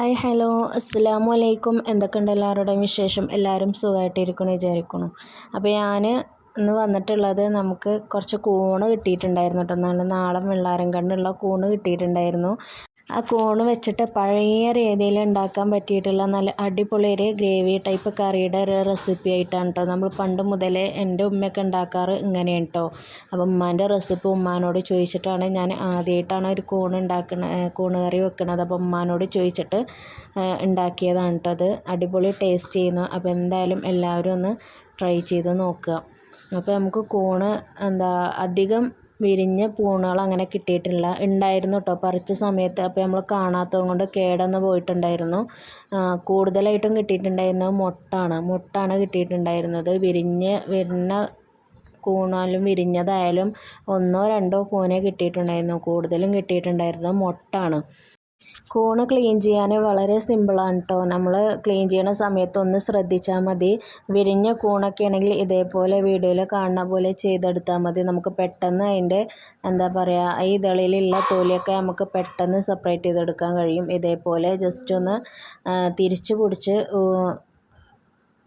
Hi hello. അസ്സലാമു അലൈക്കും എന്തൊക്കെയുണ്ട് എല്ലാവരുടെയും വിശേഷം? എല്ലാവരും സുഖമായിട്ടിരിക്കണം വിചാരിക്കുന്നു അപ്പോൾ ഞാൻ ഇന്ന് വന്നിട്ടുള്ളത് നമുക്ക് കുറച്ച് കൂണ് കിട്ടിയിട്ടുണ്ടായിരുന്നു കേട്ടോ. നാളെ നാളെ വെള്ളാരം കണ്ണുള്ള കൂണ് കിട്ടിയിട്ടുണ്ടായിരുന്നു. ആ കോണ് വെച്ചിട്ട് പഴയ രീതിയിൽ ഉണ്ടാക്കാൻ പറ്റിയിട്ടുള്ള നല്ല അടിപൊളി ഒരു ഗ്രേവി ടൈപ്പ് കറിയുടെ ഒരു റെസിപ്പി ആയിട്ടാണ് കേട്ടോ നമ്മൾ പണ്ട് മുതലേ എന്റെ ഉമ്മയൊക്കെ ഉണ്ടാക്കാറ് ഇങ്ങനെയാണ് കേട്ടോ അപ്പോൾ ഉമ്മാന്റെ റെസിപ്പി ഉമ്മാനോട് ചോദിച്ചിട്ടാണ് ഞാൻ ആദ്യമായിട്ടാണ് ഒരു കൂണ് ഉണ്ടാക്കണ കൂണ് കറി വെക്കണത്. അപ്പോൾ ഉമ്മാനോട് ചോദിച്ചിട്ട് ഉണ്ടാക്കിയതാണ് കേട്ടോ അത്. അടിപൊളി ടേസ്റ്റ് ചെയ്യുന്നു. അപ്പോൾ എന്തായാലും എല്ലാവരും ഒന്ന് ട്രൈ ചെയ്ത് നോക്കുക. അപ്പോൾ നമുക്ക് കൂണ് എന്താ അധികം വിരിഞ്ഞ പൂണുകൾ അങ്ങനെ കിട്ടിയിട്ടില്ല ഉണ്ടായിരുന്നു കേട്ടോ പറിച്ച സമയത്ത് അപ്പോൾ നമ്മൾ കാണാത്തത് കൊണ്ട് കേടന്ന് പോയിട്ടുണ്ടായിരുന്നു. കൂടുതലായിട്ടും കിട്ടിയിട്ടുണ്ടായിരുന്നത് മുട്ടാണ്. മുട്ടാണ് കിട്ടിയിട്ടുണ്ടായിരുന്നത്. വിരിഞ്ഞ് വരുന്ന കൂണാലും വിരിഞ്ഞതായാലും ഒന്നോ രണ്ടോ കൂനെ കിട്ടിയിട്ടുണ്ടായിരുന്നു. കൂടുതലും കിട്ടിയിട്ടുണ്ടായിരുന്നത് മൊട്ടാണ്. കൂണ് ക്ലീൻ ചെയ്യാൻ വളരെ സിമ്പിളാണ് കേട്ടോ നമ്മൾ ക്ലീൻ ചെയ്യണ സമയത്ത് ഒന്ന് ശ്രദ്ധിച്ചാൽ മതി. വിരിഞ്ഞ കോണൊക്കെ ആണെങ്കിൽ ഇതേപോലെ വീഡിയോയിൽ കാണുന്ന പോലെ ചെയ്തെടുത്താൽ മതി. നമുക്ക് പെട്ടെന്ന് അതിന്റെ എന്താ പറയുക ഈ ഇതളിലുള്ള തൊലിയൊക്കെ നമുക്ക് പെട്ടെന്ന് സെപ്പറേറ്റ് ചെയ്തെടുക്കാൻ കഴിയും. ഇതേപോലെ ജസ്റ്റ് ഒന്ന് തിരിച്ച് പിടിച്ച്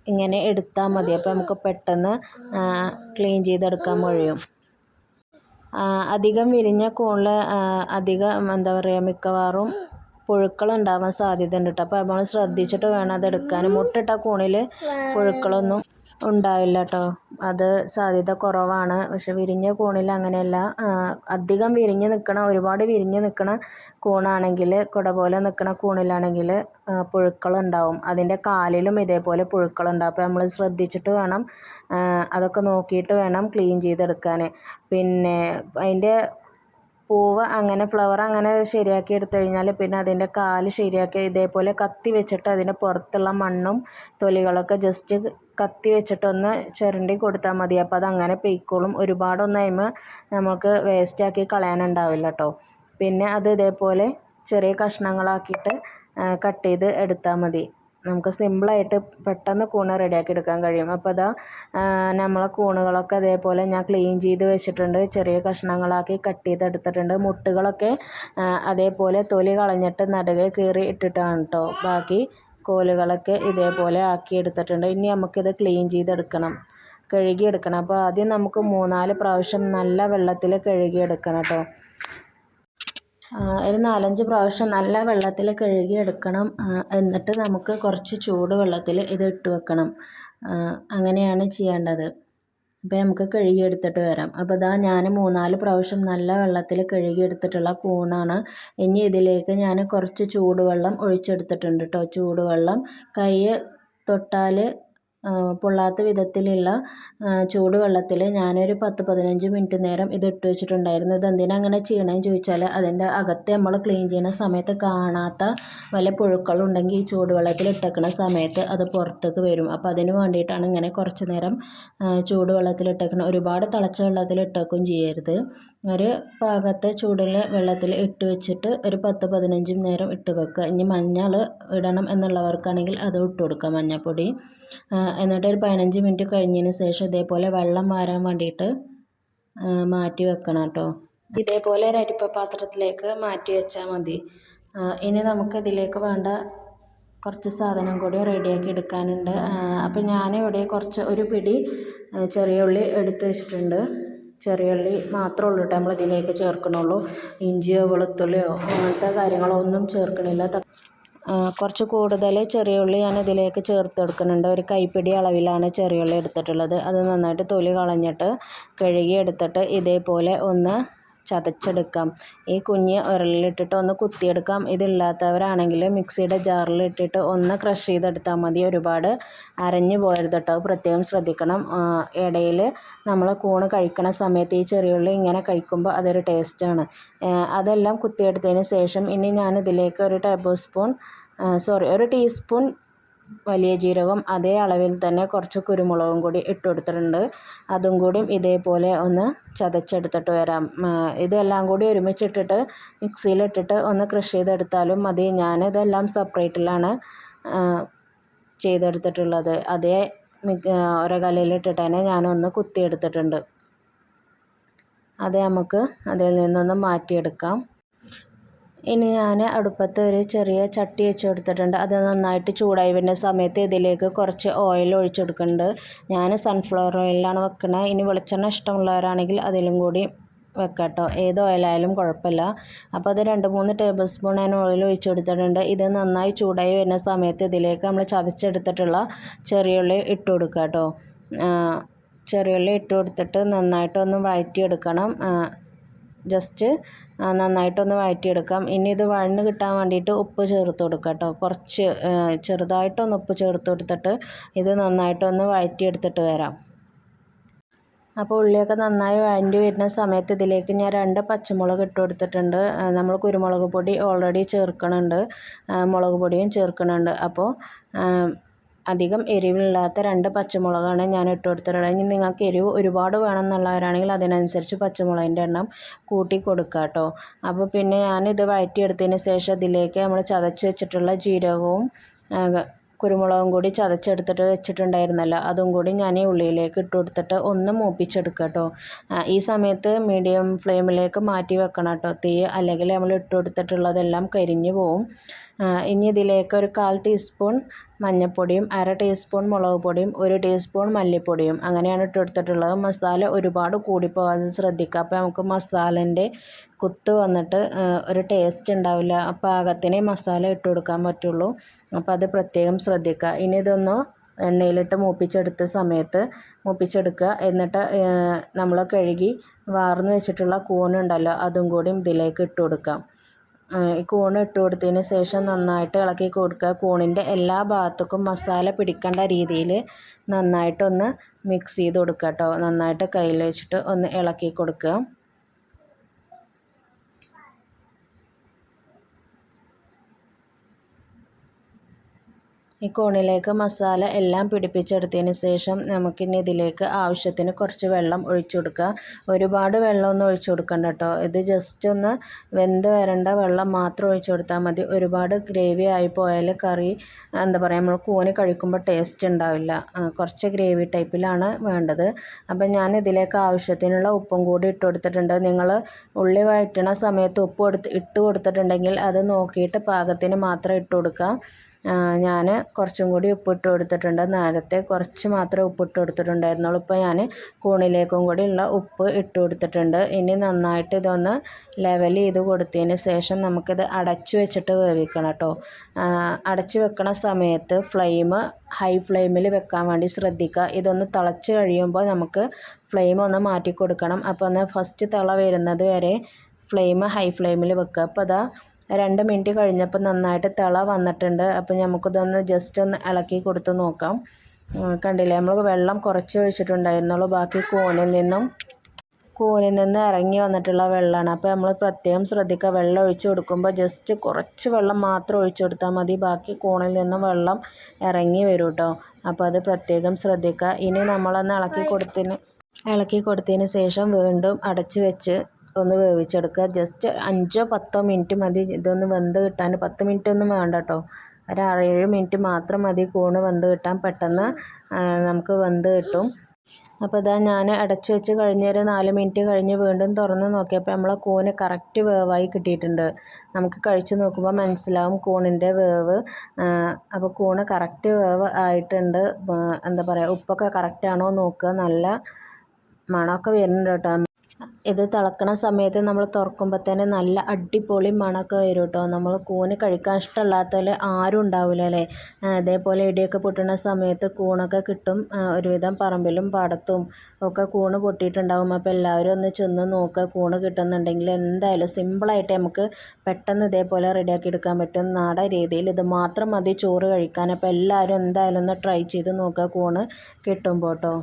ഇങ്ങനെ എടുത്താൽ മതി. അപ്പോൾ നമുക്ക് പെട്ടെന്ന് ക്ലീൻ ചെയ്തെടുക്കാൻ കഴിയും. അധികം വിരിഞ്ഞ കൂണിൽ അധികം എന്താ പറയുക മിക്കവാറും പുഴുക്കളുണ്ടാവാൻ സാധ്യത ഉണ്ട് കേട്ടോ അപ്പോൾ നമ്മൾ ശ്രദ്ധിച്ചിട്ട് വേണം അതെടുക്കാൻ മുട്ടിട്ട കൂണിൽ പുഴുക്കളൊന്നും ഉണ്ടാവില്ല കേട്ടോ അത് സാധ്യത കുറവാണ്. പക്ഷെ വിരിഞ്ഞ കൂണിൽ അങ്ങനെയല്ല. അധികം വിരിഞ്ഞ് നിൽക്കണ ഒരുപാട് വിരിഞ്ഞ് നിൽക്കണ കൂണാണെങ്കിൽ കുട പോലെ നിൽക്കണ കൂണിലാണെങ്കിൽ പുഴുക്കളുണ്ടാവും. അതിന്റെ കാലിലും ഇതേപോലെ പുഴുക്കളുണ്ടാവും. അപ്പോൾ നമ്മൾ ശ്രദ്ധിച്ചിട്ട് വേണം അതൊക്കെ നോക്കിയിട്ട് വേണം ക്ലീൻ ചെയ്തെടുക്കാൻ. പിന്നെ അതിന്റെ പൂവ് അങ്ങനെ ഫ്ലവർ അങ്ങനെ ശരിയാക്കി എടുത്തു കഴിഞ്ഞാൽ പിന്നെ അതിന്റെ കാൽ ശരിയാക്കി ഇതേപോലെ കത്തി വെച്ചിട്ട് അതിന്റെ പുറത്തുള്ള മണ്ണും തൊലികളൊക്കെ ജസ്റ്റ് കത്തി വെച്ചിട്ടൊന്ന് ചുരണ്ടി കൊടുത്താൽ മതി. അപ്പോൾ അത് അങ്ങനെ പൊയ്ക്കോളും. ഒരുപാടൊന്നും അതിമ നമുക്ക് വേസ്റ്റാക്കി കളയാനുണ്ടാവില്ല കേട്ടോ പിന്നെ അത് ഇതേപോലെ ചെറിയ കഷ്ണങ്ങളാക്കിയിട്ട് കട്ട് ചെയ്ത് എടുത്താൽ മതി. നമുക്ക് സിമ്പിളായിട്ട് പെട്ടെന്ന് കൂണ് റെഡിയാക്കി എടുക്കാൻ കഴിയും. അപ്പോൾ അതാ നമ്മളെ കൂണുകളൊക്കെ അതേപോലെ ഞാൻ ക്ലീൻ ചെയ്ത് വെച്ചിട്ടുണ്ട്. ചെറിയ കഷ്ണങ്ങളാക്കി കട്ട് ചെയ്ത് എടുത്തിട്ടുണ്ട്. മുട്ടുകളൊക്കെ അതേപോലെ തൊലി കളഞ്ഞിട്ട് നടുകെ കീറി ഇട്ടിട്ടാണ് കേട്ടോ ബാക്കി കോലുകളൊക്കെ ഇതേപോലെ ആക്കിയെടുത്തിട്ടുണ്ട്. ഇനി നമുക്കിത് ക്ലീൻ ചെയ്തെടുക്കണം കഴുകിയെടുക്കണം. അപ്പോൾ ആദ്യം നമുക്ക് മൂന്നാൽ പ്രാവശ്യം നല്ല വെള്ളത്തിൽ കഴുകിയെടുക്കണം കേട്ടോ ഒരു നാലഞ്ച് പ്രാവശ്യം നല്ല വെള്ളത്തിൽ കഴുകിയെടുക്കണം എന്നിട്ട് നമുക്ക് കുറച്ച് ചൂട് വെള്ളത്തിൽ ഇത് ഇട്ട് വെക്കണം. അങ്ങനെയാണ് ചെയ്യേണ്ടത്. അപ്പോൾ നമുക്ക് കഴുകിയെടുത്തിട്ട് വരാം. അപ്പോൾ ഇതാ ഞാൻ മൂന്നാൽ പ്രാവശ്യം നല്ല വെള്ളത്തിൽ കഴുകിയെടുത്തിട്ടുള്ള കൂണാണ്. ഇനി ഇതിലേക്ക് ഞാൻ കുറച്ച് ചൂടുവെള്ളം ഒഴിച്ചെടുത്തിട്ടുണ്ട് കേട്ടോ. ചൂടുവെള്ളം കൈ തൊട്ടാൽ പൊള്ളാത്ത വിധത്തിലുള്ള ചൂടുവെള്ളത്തിൽ ഞാനൊരു പത്ത് പതിനഞ്ച് മിനിറ്റ് നേരം ഇത് ഇട്ട് വെച്ചിട്ടുണ്ടായിരുന്നു. ഇതെന്തിനാണ് അങ്ങനെ ചെയ്യണമെന്ന് ചോദിച്ചാൽ അതിന്റെ അകത്ത് നമ്മൾ ക്ലീൻ ചെയ്യുന്ന സമയത്ത് കാണാത്ത വല്ല പുഴുക്കളുണ്ടെങ്കിൽ ഈ ചൂടുവെള്ളത്തിൽ ഇട്ടേക്കുന്ന സമയത്ത് അത് പുറത്തേക്ക് വരും. അപ്പോൾ അതിന് വേണ്ടിയിട്ടാണ് ഇങ്ങനെ കുറച്ച് നേരം ചൂടുവെള്ളത്തിൽ ഇട്ടേക്കുന്നത് ഒരുപാട് തിളച്ച വെള്ളത്തിൽ ഇട്ടേക്കും ചെയ്യരുത്. ഒരു പാകത്തെ ചൂടുള്ള വെള്ളത്തിൽ ഇട്ട് വെച്ചിട്ട് ഒരു പത്ത് പതിനഞ്ച് നേരം ഇട്ട് വെക്കുക. ഇനി മഞ്ഞൾ ഇടണം എന്നുള്ളവർക്കാണെങ്കിൽ അത് ഇട്ട് കൊടുക്കുക മഞ്ഞൾപ്പൊടി എന്നിട്ട് ഒരു പതിനഞ്ച് മിനിറ്റ് കഴിഞ്ഞതിന് ശേഷം ഇതേപോലെ വെള്ളം മാറാൻ വേണ്ടിയിട്ട് മാറ്റി വെക്കണം കേട്ടോ. ഇതേപോലെ ഒരു അരിപ്പ പാത്രത്തിലേക്ക് മാറ്റി വെച്ചാൽ മതി. ഇനി നമുക്ക് ഇതിലേക്ക് വേണ്ട കുറച്ച് സാധനം കൂടി റെഡിയാക്കി എടുക്കാനുണ്ട്. അപ്പോൾ ഞാനിവിടെ കുറച്ച് ഒരു പിടി ചെറിയ ഉള്ളി എടുത്ത് വെച്ചിട്ടുണ്ട്. ചെറിയ ഉള്ളി മാത്രമേ ഉള്ളൂ കേട്ടോ നമ്മളിതിലേക്ക് ചേർക്കണുള്ളൂ. ഇഞ്ചിയോ വെളുത്തുള്ളിയോ അങ്ങനത്തെ കാര്യങ്ങളോ ഒന്നും ചേർക്കണില്ല. കുറച്ച് കൂടുതൽ ചെറിയ ഉള്ളി ഞാൻ ഇതിലേക്ക് ചേർത്ത് കൊടുക്കുന്നുണ്ട്. ഒരു കൈപ്പിടി അളവിലാണ് ചെറിയ ഉള്ളി എടുത്തിട്ടുള്ളത്. അത് നന്നായിട്ട് തൊലി കളഞ്ഞിട്ട് കഴുകി എടുത്തിട്ട് ഇതേപോലെ ഒന്ന് ചതച്ചെടുക്കാം. ഈ കുഞ്ഞ് ഉരലിലിട്ടിട്ട് ഒന്ന് കുത്തിയെടുക്കാം. ഇതില്ലാത്തവരാണെങ്കിൽ മിക്സിയുടെ ജാറിലിട്ടിട്ട് ഒന്ന് ക്രഷ് ചെയ്തെടുത്താൽ മതി. ഒരുപാട് അരഞ്ഞു പോകരുത് കേട്ടോ പ്രത്യേകം ശ്രദ്ധിക്കണം. ഇടയിൽ നമ്മൾ കൂണ് കഴിക്കണ സമയത്ത് ഈ ചെറിയുള്ളി ഇങ്ങനെ കഴിക്കുമ്പോൾ അതൊരു ടേസ്റ്റാണ്. അതെല്ലാം കുത്തിയെടുത്തതിന് ശേഷം ഇനി ഞാനിതിലേക്ക് ഒരു ടേബിൾ സ്പൂൺ സോറി ഒരു ടീസ്പൂൺ വലിയ ജീരകം അതേ അളവിൽ തന്നെ കുറച്ച് കുരുമുളകും കൂടി ഇട്ട് കൊടുത്തിട്ടുണ്ട്. അതും കൂടി ഇതേപോലെ ഒന്ന് ചതച്ചെടുത്തിട്ട് വരാം. ഇതെല്ലാം കൂടി ഒരുമിച്ചിട്ടിട്ട് മിക്സിയിലിട്ടിട്ട് ഒന്ന് ക്രഷ് ചെയ്തെടുത്താലും മതി. ഞാനിതെല്ലാം സെപ്പറേറ്റിലാണ് ചെയ്തെടുത്തിട്ടുള്ളത്. അതേ ഒരകല്ലിലിട്ടിട്ട് തന്നെ ഞാനൊന്ന് കുത്തിയെടുത്തിട്ടുണ്ട്. അത് നമുക്ക് അതിൽ നിന്നൊന്ന് മാറ്റിയെടുക്കാം. ഇനി ഞാൻ അടുപ്പത്ത് ഒരു ചെറിയ ചട്ടി വെച്ച് കൊടുത്തിട്ടുണ്ട്. അത് നന്നായിട്ട് ചൂടായി വരുന്ന സമയത്ത് ഇതിലേക്ക് കുറച്ച് ഓയിൽ ഒഴിച്ചു കൊടുക്കുന്നുണ്ട്. ഞാൻ സൺഫ്ലവർ ഓയിലാണ് വെക്കുന്നത് ഇനി വെളിച്ചെണ്ണ ഇഷ്ടമുള്ളവരാണെങ്കിൽ അതിലും കൂടി വെക്കാം കേട്ടോ ഏത് ഓയിലായാലും കുഴപ്പമില്ല. അപ്പോൾ അത് രണ്ട് മൂന്ന് ടേബിൾ സ്പൂൺ ഞാൻ ഓയിൽ ഒഴിച്ചു കൊടുത്തിട്ടുണ്ട്. ഇത് നന്നായി ചൂടായി വരുന്ന സമയത്ത് ഇതിലേക്ക് നമ്മൾ ചതച്ചെടുത്തിട്ടുള്ള ചെറിയുള്ളി ഇട്ട് കൊടുക്കുക കേട്ടോ ചെറിയുള്ളി ഇട്ട് കൊടുത്തിട്ട് നന്നായിട്ടൊന്ന് വഴറ്റിയെടുക്കണം. ജസ്റ്റ് നന്നായിട്ടൊന്ന് വഴറ്റിയെടുക്കാം. ഇനി ഇത് വഴന്ന് കിട്ടാൻ വേണ്ടിയിട്ട് ഉപ്പ് ചേർത്ത് കൊടുക്കുക കേട്ടോ. കുറച്ച് ചെറുതായിട്ടൊന്ന് ഉപ്പ് ചേർത്ത് കൊടുത്തിട്ട് ഇത് നന്നായിട്ടൊന്ന് വഴറ്റിയെടുത്തിട്ട് വരാം. അപ്പോൾ ഉള്ളിയൊക്കെ നന്നായി വഴണ്ടി വരുന്ന സമയത്ത് ഇതിലേക്ക് ഞാൻ രണ്ട് പച്ചമുളക് ഇട്ട് കൊടുത്തിട്ടുണ്ട്. നമ്മൾ കുരുമുളക് പൊടി ഓൾറെഡി ചേർക്കണുണ്ട്. മുളക് പൊടിയും ചേർക്കണുണ്ട്. അപ്പോൾ അധികം എരിവില്ലാത്ത രണ്ട് പച്ചമുളകാണ് ഞാൻ ഇട്ട് കൊടുത്തിട്ടുള്ളത് ഇനി നിങ്ങൾക്ക് എരിവ് ഒരുപാട് വേണമെന്നുള്ളവരാണെങ്കിൽ അതിനനുസരിച്ച് പച്ചമുളകിന്റെ എണ്ണം കൂട്ടി കൊടുക്കുക കേട്ടോ. അപ്പോൾ പിന്നെ ഞാനിത് വഴറ്റിയെടുത്തതിന് ശേഷം അതിലേക്ക് നമ്മൾ ചതച്ച് വെച്ചിട്ടുള്ള ജീരകവും കുരുമുളകും കൂടി ചതച്ചെടുത്തിട്ട് വെച്ചിട്ടുണ്ടായിരുന്നല്ലോ. അതും കൂടി ഞാൻ ഈ ഉള്ളിയിലേക്ക് ഇട്ട് കൊടുത്തിട്ട് ഒന്ന് മൂപ്പിച്ചെടുക്കുക കേട്ടോ. ഈ സമയത്ത് മീഡിയം ഫ്ലെയിമിലേക്ക് മാറ്റി വെക്കണം കേട്ടോ. തീ അല്ലെങ്കിൽ നമ്മൾ ഇട്ട് കൊടുത്തിട്ടുള്ളതെല്ലാം കരിഞ്ഞു പോവും. ഇനി ഇതിലേക്ക് ഒരു കാൽ ടീസ്പൂൺ മഞ്ഞൾപ്പൊടിയും അര ടീസ്പൂൺ മുളക് പൊടിയും ഒരു ടീസ്പൂൺ മല്ലിപ്പൊടിയും അങ്ങനെയാണ് ഇട്ട് കൊടുത്തിട്ടുള്ളത്. മസാല ഒരുപാട് കൂടിപ്പോകാതെ ശ്രദ്ധിക്കുക. അപ്പോൾ നമുക്ക് മസാലന്റെ കുത്ത് വന്നിട്ട് ഒരു ടേസ്റ്റ് ഉണ്ടാവില്ല. പാകത്തിനെ മസാല ഇട്ട് കൊടുക്കാൻ പറ്റുള്ളൂ. അപ്പോൾ അത് പ്രത്യേകം ശ്രദ്ധിക്കുക. ഇനി ഇതൊന്ന് എണ്ണയിലിട്ട് മൂപ്പിച്ചെടുത്ത സമയത്ത് മൂപ്പിച്ചെടുക്കുക. എന്നിട്ട് നമ്മൾ കഴുകി വാർന്ന് വെച്ചിട്ടുള്ള കൂണുണ്ടല്ലോ അതും കൂടി ഇതിലേക്ക് ഇട്ട് കൊടുക്കാം. കൂൺ ഇട്ട് കൊടുത്തതിന് ശേഷം നന്നായിട്ട് ഇളക്കി കൊടുക്കുക. കൂണിന്റെ എല്ലാ ഭാഗത്തേക്കും മസാല പിടിക്കേണ്ട രീതിയിൽ നന്നായിട്ടൊന്ന് മിക്സ് ചെയ്ത് കൊടുക്കുക കേട്ടോ. നന്നായിട്ട് കയ്യിൽ വെച്ചിട്ട് ഒന്ന് ഇളക്കി കൊടുക്കുക. ഈ കോണിലേക്ക് മസാല എല്ലാം പിടിപ്പിച്ചെടുത്തതിന് ശേഷം നമുക്കിനി ഇതിലേക്ക് ആവശ്യത്തിന് കുറച്ച് വെള്ളം ഒഴിച്ചു കൊടുക്കുക. ഒരുപാട് വെള്ളമൊന്നും ഒഴിച്ചു കൊടുക്കണ്ട കേട്ടോ. ഇത് ജസ്റ്റ് ഒന്ന് വെന്ത് വരേണ്ട വെള്ളം മാത്രം ഒഴിച്ചു കൊടുത്താൽ മതി. ഒരുപാട് ഗ്രേവി ആയി പോയാൽ കറി എന്താ പറയുക നമ്മൾ കൂന് കഴിക്കുമ്പോൾ ടേസ്റ്റ് ഉണ്ടാവില്ല. കുറച്ച് ഗ്രേവി ടൈപ്പിലാണ് വേണ്ടത്. അപ്പം ഞാൻ ഇതിലേക്ക് ആവശ്യത്തിനുള്ള ഉപ്പും കൂടി ഇട്ട് കൊടുത്തിട്ടുണ്ട്. നിങ്ങൾ ഉള്ളി വഴറ്റണ സമയത്ത് ഉപ്പ് കൊടുത്ത് ഇട്ട് കൊടുത്തിട്ടുണ്ടെങ്കിൽ അത് നോക്കിയിട്ട് പാകത്തിന് മാത്രം ഇട്ട് കൊടുക്കുക. ഞാൻ കുറച്ചും കൂടി ഉപ്പിട്ട് കൊടുത്തിട്ടുണ്ട്. നേരത്തെ കുറച്ച് മാത്രമേ ഉപ്പിട്ട് കൊടുത്തിട്ടുണ്ടായിരുന്നുള്ളൂ. ഇപ്പോൾ ഞാൻ കൂണിലേക്കും കൂടി ഉള്ള ഉപ്പ് ഇട്ട് കൊടുത്തിട്ടുണ്ട്. ഇനി നന്നായിട്ട് ഇതൊന്ന് ലെവൽ ചെയ്ത് കൊടുത്തതിന് ശേഷം നമുക്കിത് അടച്ചു വെച്ചിട്ട് വേവിക്കണം കേട്ടോ. അടച്ചു വെക്കണ സമയത്ത് ഫ്ലെയിം ഹൈ ഫ്ലെയിമിൽ വെക്കാൻ വേണ്ടി ശ്രദ്ധിക്കുക. ഇതൊന്ന് തിളച്ച് കഴിയുമ്പോൾ നമുക്ക് ഫ്ലെയിം ഒന്ന് മാറ്റി കൊടുക്കണം. അപ്പോൾ ഒന്ന് ഫസ്റ്റ് തിള വരുന്നത് വരെ ഫ്ലെയിം ഹൈ ഫ്ലെയിമിൽ വെക്കുക. അപ്പോൾ അതാ രണ്ട് മിനിറ്റ് കഴിഞ്ഞപ്പോൾ നന്നായിട്ട് തിള വന്നിട്ടുണ്ട്. അപ്പോൾ നമുക്കിതൊന്ന് ജസ്റ്റ് ഒന്ന് ഇളക്കി കൊടുത്ത് നോക്കാം. കണ്ടില്ലേ? നമ്മൾ വെള്ളം കുറച്ച് ഒഴിച്ചിട്ടുണ്ടായിരുന്നുള്ളൂ. ബാക്കി കൂണിൽ നിന്നും കൂനിൽ നിന്ന് ഇറങ്ങി വന്നിട്ടുള്ള വെള്ളമാണ്. അപ്പോൾ നമ്മൾ പ്രത്യേകം ശ്രദ്ധിക്കുക. വെള്ളം ഒഴിച്ചു കൊടുക്കുമ്പോൾ ജസ്റ്റ് കുറച്ച് വെള്ളം മാത്രം ഒഴിച്ചു കൊടുത്താൽ മതി. ബാക്കി കൂണിൽ നിന്നും വെള്ളം ഇറങ്ങി വരും കേട്ടോ. അപ്പോൾ അത് പ്രത്യേകം ശ്രദ്ധിക്കുക. ഇനി നമ്മളൊന്ന് ഇളക്കി കൊടുത്തിന് ഇളക്കി കൊടുത്തതിന് ശേഷം വീണ്ടും അടച്ചു വെച്ച് ഒന്ന് വേവിച്ചെടുക്കുക. ജസ്റ്റ് അഞ്ചോ പത്തോ മിനിറ്റ് മതി. ഇതൊന്ന് വെന്ത് കിട്ടാൻ. പത്ത് മിനിറ്റ് ഒന്നും വേണ്ട കേട്ടോ ഒരു മിനിറ്റ് മാത്രം മതി കൂണ് വെന്ത് കിട്ടാൻ. പെട്ടെന്ന് നമുക്ക് വെന്ത് കിട്ടും. അപ്പോൾ ഇതാ ഞാൻ അടച്ചു വെച്ച് കഴിഞ്ഞ് ഒരു നാല് മിനിറ്റ് കഴിഞ്ഞ് വീണ്ടും തുറന്ന് നോക്കിയപ്പോൾ നമ്മളെ കൂന് കറക്റ്റ് വേവായി കിട്ടിയിട്ടുണ്ട്. നമുക്ക് കഴിച്ച് നോക്കുമ്പോൾ മനസ്സിലാവും കൂണിന്റെ വേവ്. അപ്പോൾ കൂണ് കറക്റ്റ് വേവ് ആയിട്ടുണ്ട്. എന്താ പറയുക ഉപ്പൊക്കെ കറക്റ്റാണോ നോക്കുക. നല്ല മണമൊക്കെ വരുന്നുണ്ട് കേട്ടോ. ഇത് തിളക്കണ സമയത്ത് നമ്മൾ തുറക്കുമ്പോൾ തന്നെ നല്ല അടിപൊളി മണമൊക്കെ വരും കേട്ടോ നമ്മൾ കൂന് കഴിക്കാൻ ഇഷ്ടമല്ലാത്തതിൽ ആരും ഉണ്ടാവില്ല അല്ലേ? അതേപോലെ ഇടിയൊക്കെ പൊട്ടുന്ന സമയത്ത് കൂണൊക്കെ കിട്ടും. ഒരുവിധം പറമ്പിലും പാടത്തും ഒക്കെ കൂണ് പൊട്ടിയിട്ടുണ്ടാവും. അപ്പോൾ എല്ലാവരും ഒന്ന് ചെന്ന് നോക്കുക കൂണ് കിട്ടുന്നുണ്ടെങ്കിൽ എന്തായാലും സിമ്പിളായിട്ട് നമുക്ക് പെട്ടെന്ന് ഇതേപോലെ റെഡിയാക്കി എടുക്കാൻ പറ്റും. നാടൻ രീതിയിൽ ഇത് മാത്രം മതി. ചോറ് കഴിക്കാൻ. അപ്പോൾ എല്ലാവരും എന്തായാലും ഒന്ന് ട്രൈ ചെയ്ത് നോക്കുക കൂണ് കിട്ടുമ്പോൾ കേട്ടോ